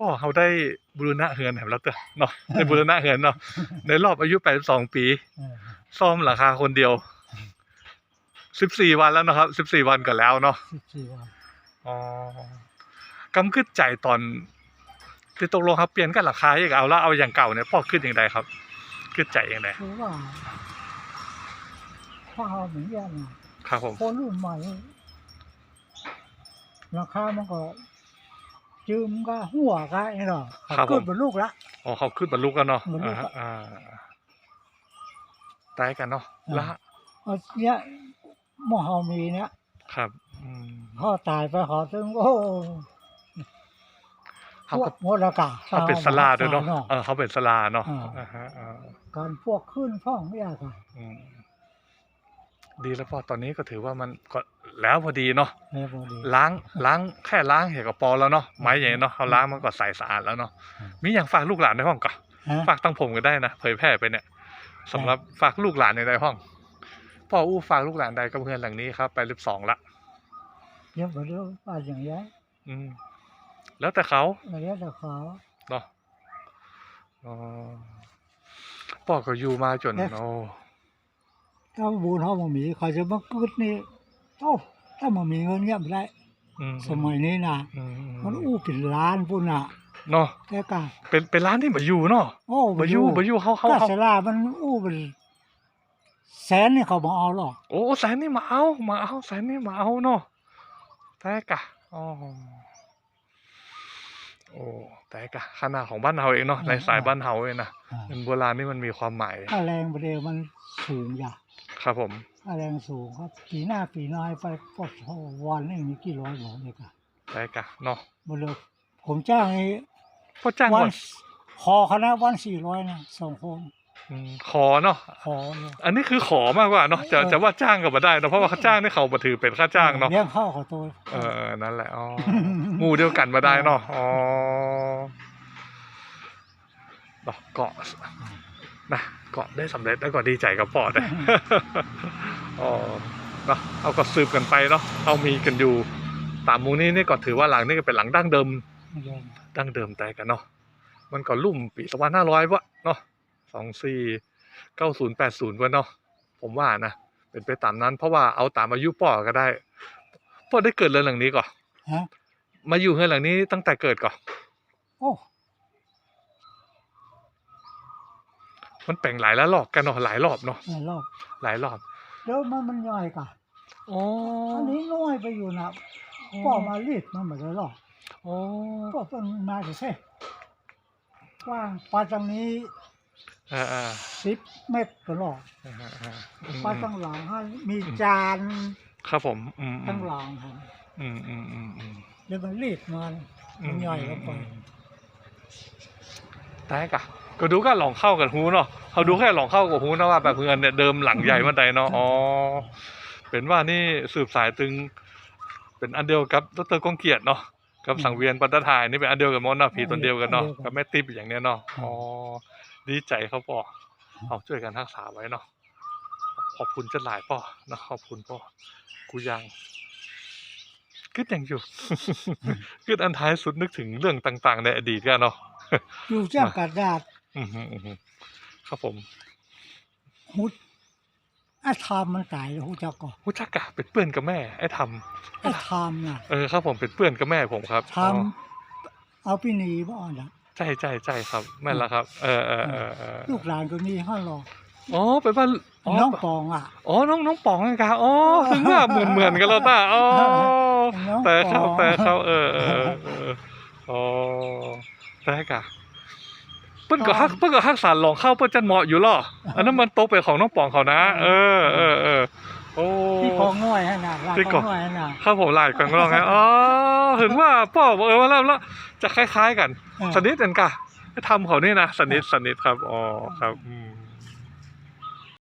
พ่อเขาได้บูรณะเฮือนแถมแล้วเตอะเนาะได้บูรณะเฮือนเนาะในรอบอายุ82ปีเออซ่อมหลังคาคนเดียว14วันแล้วนะครับ14วันก็แล้วเนาะสิบสี่วันอ๋อกำขึ้นใจตอนที่ตกลงครับเปลี่ยนกันราคาอีกเอาแล้วเอาอย่างเก่าเนี่ยพ่อขึ้นอย่างไรครับ ขึ้นใจอย่างไรคือว่าข้าวเหมือนกันนะครับผมคนรุ่นใหม่ราคามันก็ จืมก็หัวก็ไอ้หรอเกิดเป็นลูกละ อ๋อเขาขึ้นบรรลุกันเนาะบรรลุอ่าครับอ่าตายกันเนาะอ่าแล้วเอาเนี้ยหมอเฮามีเนี้ยครับอืมพ่อตายไปขอซึ่งโอ้เขาพวก็กโมดากาเขาเป็นสลาด้วยเนาะสลเออเขาเป็นสลาเนาะอ่าอ่าฮะอ่า การพวกขึ้นพ่องไม่ยากค่ะ อืมดีแล้วพ่อตอนนี้ก็ถือว่ามันก็ แล้วพอดีเนาะแม่พอดี ล้างล้างแค่ล้างเห็นกับปอแล้วเนาะไม้ใหญ่เนาะเขาล้างมันก็ใสสะอาดแล้วเนาะอืมมีอย่างฝากลูกหลานในห้องก่อนฮะ ฝากตั้งผมก็ได้นะเผยแพร่ไปเนี่ยสำหรับฝากลูกหลานในในห้องพ่ออู้ฝากลูกหลานใดกับเพื่อนหลังนี้ครับไปริบสองละเดี๋ยวไปเรื่องว่าอย่างนี้ยอืม แล้วแต่เขาระยะแต่เขาเนาะอ๋อพ่อก็อยู่มาจนโอ้ถ้าบูนเขาบ่มีเขาจะมากึดนี่ โอ้ถ้ามันมีเงินเงี้ยไม่ได้ อืมสมัยนี้นะอืมมันอู้เป็นล้านปุ่นน่ะเนาะแต่กะเป็นเป็นร้านที่มาอยู่เนาะโอ้มาอยู่มาอยู่เขาเขากาเขาสลามันอู้เป็นแสนนี่เขาบอกเอาหรอกโอ้แสนนี่มาเอามาเอาแสนนี่มาเอาเนาะแต่กะอ๋อโอ้แต่กะขนาดของบ้านเฮาเองเนาะในสายบ้านเฮาเองนะอ่าเงินโบราณนี่มันมีความหมาย ค่าแรงประเดี๋ยวมันสูงอย่า ครับผมค่าแรงสูงครับ ปีหน้าปีน้อยไปปดวันนี่มีกี่ร้อยหรอเนี่ยกะแต่กะเนาะมาเลยผมจ้างนี่พ่อจ้างวัก่อนนขอคณะวันสี่ร้อยนะสองคนอืมขอเนาะขอเนี่ยอันนี้คือขอมากกว่าเนาะจะเออ จะว่าจ้างก็บ่ได้เนาะเพราะว่าเขาจ้างนี่เขาบ่ถือเป็นค่าจ้างเนาะเลี้ยงข้าวเขาตัว เออเออนั่นแหละอ๋อ หมู่เดียวกันมาได้เนาะอ๋อเนาะเกาะ นะเกาะได้สำเร็จแล้วก็ดีใจกับพ่อได้อ๋อเนาะเอาก็สืบกันไปเนาะเอามีกันอยู่ตามหมูนี้นี่ก็ถือว่าหลังนี่ก็เป็นหลังดั้งเดิมไม่ยอมดั้งเดิมแต่กันเนาะมันก็ลุ่มปีสองพันห้าร้อยวะเนาะสองสี่เก้าศูนย์แปดศูนย์วะเนาะผมว่านะเป็นไปตามนั้น เพราะว่าเอาตามอายุป่อก็ได้ป่อได้เกิดเรือนหลังนี้ก่อนฮะมาอยู่เรือนหลังนี้ตั้งแต่เกิดก่อนโอ้ มันแปลงหลายแล้วรอบกันเนาะหลายรอบเนาะหลายรอบหลายรอบแล้วมันมันย่อยกะอ๋ออันนี้น้อยไปอยู่นะพ่อมารีดมันเหมือนกันหรอกอ๋อพ่อเป็นมาจะเซ่กว้างปลาตรงนี้อ่าอ่าสิบเมตรก็หรอกอ่าอ่าอืมปลาตั้งหลังให้มีจานครับผมอืมอืตั้งมหลังครับอืมอืมอืมอืมแล้วมันรีดมันมันย่อยลงไปแต่กะ ก็ดูก็ลองเข้ากับฮูเนาะเขาดูแค่ลองเข้ากับฮูนะว่าแบบเงินเนี่ยเดิมหลังใหญ่มันใดเนาะอ๋อเป็นว่านี่สืบสายตึง เป็นอันเดียวกับดรกองเกียรติเนาะกับสังเวียนปัตตาทายนี่เป็นอันเดียวกับมอนเนาะผีตนเดียวกันเนาะกับแม่ติ๊บอย่างเนี้ยเนาะอ๋อดีใจเขาป่อเอาช่วยกันรักษาไว้เนาะขอบคุณเจะหลายป่อเนาะขอบคุณป่อกูยังกึดยังอยู่กึดอันท้ายสุดนึกถึงเรื่องต่าง ๆ ในอดีตกันเนาะอยู่เจ้ากระดาษ อืมฮึอืมฮึครับผมหุดอาทามมันตายแล้วหูเจ้าก็ผู้จักกะเป็นเพื่อนกับแม่ ไอ้ทำอาทามน่ะเออครับผมเป็นเพื่อนกับแม่ผมครับทอ๋อำเอาพี่หนีบ่อ่อนนะใช่ใช่ใช่ครับแม่นแล้วครับเออเออเออเออลูกหลานก็มีห้าหรอกอ๋อเป็นว่าอ๋อน้องปองอะอ๋อน้องน้องป๋องไงครับอ๋อถึงว่าเหมือนเหมือนกันแล้วตาอ๋อน้องแต่เขาปองแต่เขาเออเออเอออ๋อแต่กะเปิ้นก็ฮักเปิ้นก็ฮักสารลองเข้าเปิ้นจันเหมาะอยู่หรออันนั้นมันโตไปนของน้องป๋องเขานะ เออเออเออโอ้พี่พองน้อยฮะน่ะหลานพี่พกอองงน้อยฮะน่ะครับผมหลายกันก็ลองไงอ๋อถึงว่าพ่อบอกเออว่าแล้วแล้วจะคล้าย ๆ กันเออสนิทกันกะทำเขานี่นะสนิทสนิทครับอ๋อครับอืม